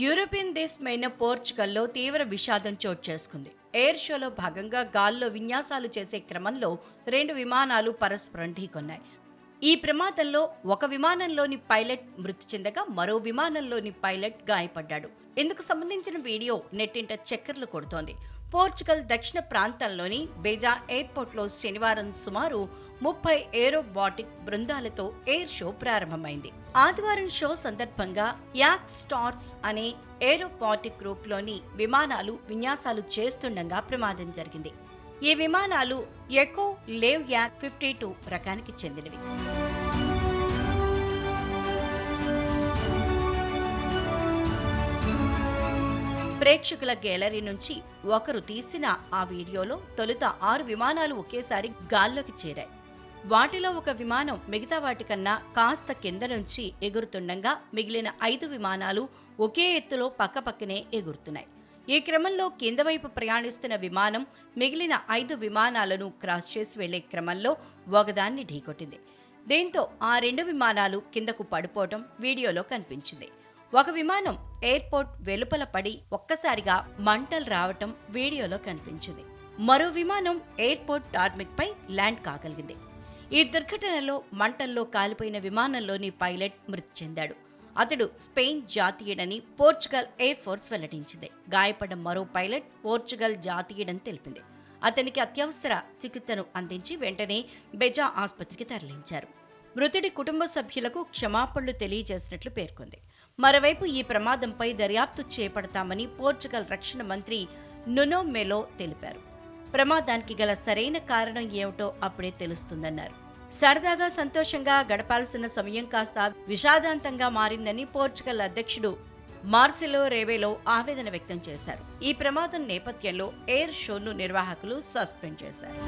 European దేశమైన పోర్చుగల్లో తీవ్ర విషాదం చోటు చేసుకుంది. ఎయిర్ షోలో భాగంగా గాల్లో విన్యాసాలు చేసే క్రమంలో రెండు విమానాలు పరస్పరం ఢీకొన్నాయి. ఈ ప్రమాదంలో ఒక విమానంలోని పైలట్ మృతి చెందగా మరో విమానంలోని పైలట్ గాయపడ్డాడు. ఇందుకు సంబంధించిన వీడియో నెట్టింట చక్కర్లు కొడుతోంది. పోర్చుగల్ దక్షిణ ప్రాంతంలోని బేజా ఎయిర్పోర్ట్లో శనివారం సుమారు ముప్పై ఏరోబాటిక్ బృందాలతో ఎయిర్ షో ప్రారంభమైంది. ఆదివారం షో సందర్భంగా యాక్ స్టార్స్ అనే ఏరోబాటిక్ గ్రూప్లోని విమానాలు విన్యాసాలు చేస్తుండగా ప్రమాదం జరిగింది. ఈ విమానాలు ఎకో లేవ్ యాక్ ఫిఫ్టీ టూ రకానికి చెందినవి. ప్రేక్షకుల గ్యాలరీ నుంచి ఒకరు తీసిన ఆ వీడియోలో తొలుత ఆరు విమానాలు ఒకేసారి గాల్లోకి చేరాయి. వాటిలో ఒక విమానం మిగతా వాటికన్నా కాస్త కింద నుంచి ఎగురుతుండగా మిగిలిన ఐదు విమానాలు ఒకే ఎత్తులో పక్కపక్కనే ఎగురుతున్నాయి. ఈ క్రమంలో కింద వైపు ప్రయాణిస్తున్న విమానం మిగిలిన ఐదు విమానాలను క్రాస్ చేసి వెళ్ళే క్రమంలో ఒకదాన్ని ఢీకొట్టింది. దీంతో ఆ రెండు విమానాలు కిందకు పడిపోవడం వీడియోలో కనిపించింది. ఒక విమానం ఎయిర్పోర్ట్ వెలుపల పడి ఒక్కసారిగా మంటలు రావటం వీడియోలో కనిపించింది. మరో విమానం ఎయిర్పోర్ట్ టార్మిక్ పై ల్యాండ్ కాగలిగింది. ఈ దుర్ఘటనలో మంటల్లో కాలిపోయిన విమానంలోని పైలట్ మృతి చెందాడు. అతడు స్పెయిన్ జాతీయుడని పోర్చుగల్ ఎయిర్ ఫోర్స్ వెల్లడించింది. గాయపడ్డ మరో పైలట్ పోర్చుగల్ జాతీయుడని తెలిపింది. అతనికి అత్యవసర చికిత్సను అందించి వెంటనే బెజా ఆసుపత్రికి తరలించారు. మృతుడి కుటుంబ సభ్యులకు క్షమాపణలు తెలియజేసినట్లు పేర్కొంది. మరోవైపు ఈ ప్రమాదంపై దర్యాప్తు చేపడతామని పోర్చుగల్ రక్షణ మంత్రి నునో మెలో తెలిపారు. ప్రమాదానికి గల సరైన కారణం ఏమిటో అప్పుడే తెలుస్తుందన్నారు. సరదాగా సంతోషంగా గడపాల్సిన సమయం కాస్త విషాదాంతంగా మారిందని పోర్చుగల్ అధ్యక్షుడు మార్సిలో రేవేలో ఆవేదన వ్యక్తం చేశారు. ఈ ప్రమాదం నేపథ్యంలో ఎయిర్ షోను నిర్వాహకులు సస్పెండ్ చేశారు.